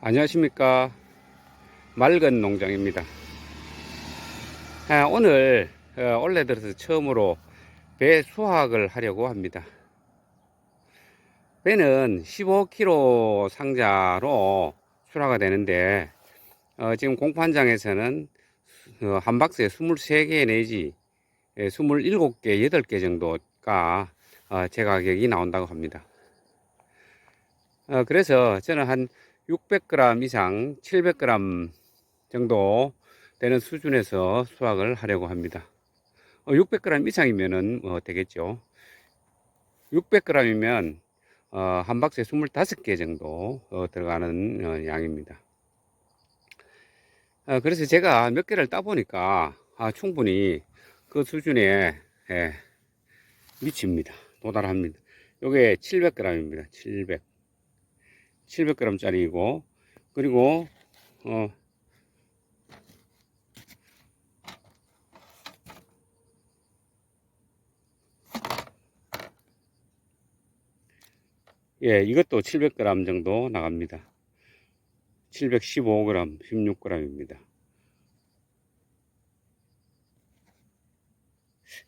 안녕하십니까. 맑은 농장입니다. 아, 오늘 어, 올해 들어서 처음으로 배 수확을 하려고 합니다. 배는 15kg 상자로 출하가 되는데 어, 지금 공판장에서는 어, 한 박스에 23개 내지 27개, 8개 정도가 어, 제 가격이 나온다고 합니다. 어, 그래서 저는 한 600g 이상, 700g 정도 되는 수준에서 수확을 하려고 합니다. 어, 600g 이상이면은 뭐 되겠죠. 600g이면 어, 한 박스에 25개 정도 어, 들어가는 어, 양입니다. 어, 그래서 제가 몇 개를 따보니까 아, 충분히 그 수준에 예, 미칩니다. 도달합니다. 요게 700g입니다. 700. 700g 짜리이고 그리고 어 예, 이것도 700g 정도 나갑니다. 715g, 16g입니다.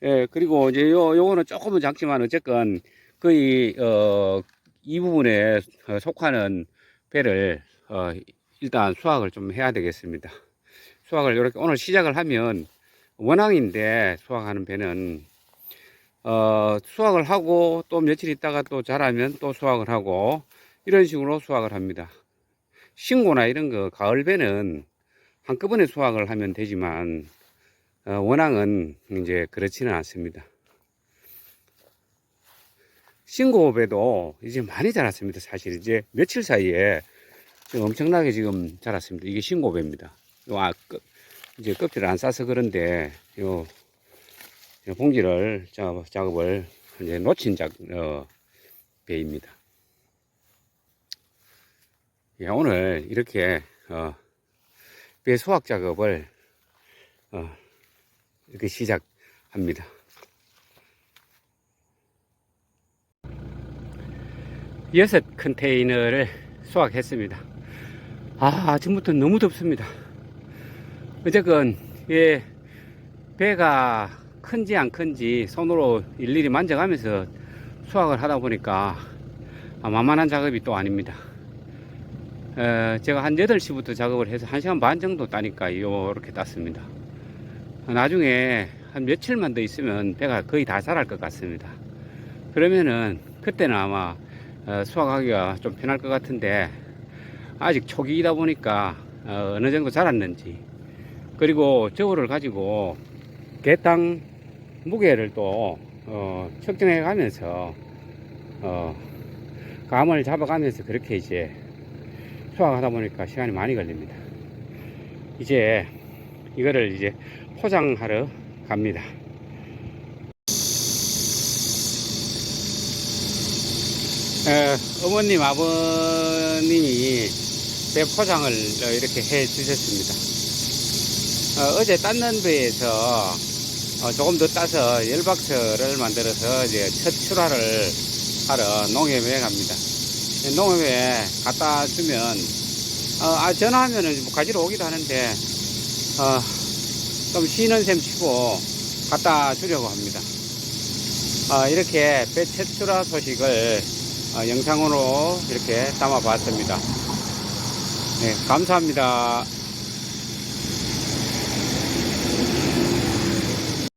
예, 그리고 이제 요, 요거는 조금은 작지만 어쨌건 거의, 어, 이 부분에 어, 속하는 배를, 어, 일단 수확을 좀 해야 되겠습니다. 수확을 이렇게 오늘 시작을 하면 원앙인데 수확하는 배는, 어, 수확을 하고 또 며칠 있다가 또 자라면 또 수확을 하고 이런 식으로 수확을 합니다. 신고나 이런 거, 가을 배는 한꺼번에 수확을 하면 되지만, 어, 원앙은 이제 그렇지는 않습니다. 신고배도 이제 많이 자랐습니다. 사실 이제 며칠 사이에 엄청나게 지금 자랐습니다. 이게 신고배입니다. 요, 아, 끄, 이제 껍질을 안 싸서 그런데 요, 요 봉지를 작업, 작업을 이제 놓친 작, 어, 배입니다. 예, 오늘 이렇게 어, 배 수확 작업을 어, 이렇게 시작합니다. 여섯 컨테이너를 수확했습니다. 아, 아침부터 너무 덥습니다. 어쨌건, 예, 배가 큰지 안 큰지 손으로 일일이 만져가면서 수확을 하다 보니까 아, 만만한 작업이 또 아닙니다. 에, 제가 한 8시부터 작업을 해서 1시간 반 정도 따니까 이렇게 땄습니다. 나중에 한 며칠만 더 있으면 배가 거의 다 자랄 것 같습니다. 그러면은 그때는 아마 어, 수확하기가 좀 편할 것 같은데 아직 초기이다 보니까 어, 느 정도 자랐는지 그리고 저거를 가지고 개땅 무게를 또 어, 측정해 가면서 어, 감을 잡아가면서 그렇게 이제 수확하다 보니까 시간이 많이 걸립니다. 이제 이거를 이제 포장하러 갑니다. 어, 어머님, 아버님이 배 포장을 이렇게 해 주셨습니다. 어, 제 땄는 배에서 어, 조금 더 따서 열박스를 만들어서 이제 첫 출하를 하러 농협에 갑니다. 농협에 갖다 주면, 어, 아, 전화하면은 뭐 가지러 오기도 하는데, 어, 좀 쉬는 셈 치고 갖다 주려고 합니다. 어, 이렇게 배 첫 출하 소식을 어, 영상으로 이렇게 담아 봤습니다. 네, 감사합니다.